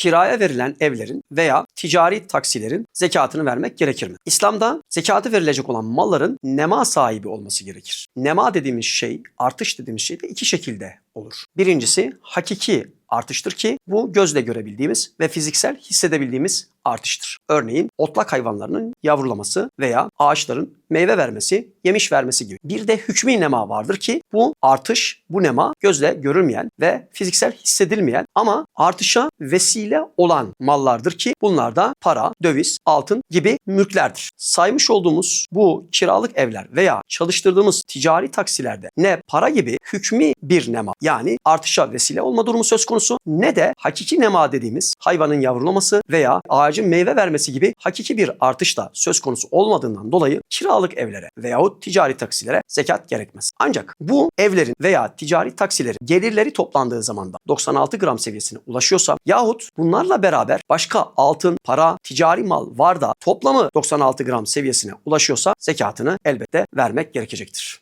kiraya verilen evlerin veya ticari taksilerin zekatını vermek gerekir mi? İslam'da zekatı verilecek olan malların nema sahibi olması gerekir. Nema dediğimiz şey, artış dediğimiz şey de iki şekilde olur. Birincisi hakiki artıştır ki bu gözle görebildiğimiz ve fiziksel hissedebildiğimiz artıştır. Örneğin otlak hayvanlarının yavrulaması veya ağaçların meyve vermesi, yemiş vermesi gibi. Bir de hükmü nema vardır ki bu artış, bu nema gözle görülmeyen ve fiziksel hissedilmeyen ama artışa vesile olan mallardır ki bunlar da para, döviz, altın gibi mülklerdir. Saymış olduğumuz bu kiralık evler veya çalıştırdığımız ticari taksilerde ne para gibi hükmü bir nema yani artışa vesile olma durumu söz konusu ne de hakiki nema dediğimiz hayvanın yavrulaması veya ağacın meyve vermesi gibi hakiki bir artış da söz konusu olmadığından dolayı kiralık evlere veyahut ticari taksilere zekat gerekmez. Ancak bu evlerin veya ticari taksilerin gelirleri toplandığı zaman da 96 gram seviyesine ulaşıyorsa yahut bunlarla beraber başka altın, para, ticari mal var da toplamı 96 gram seviyesine ulaşıyorsa zekatını elbette vermek gerekecektir.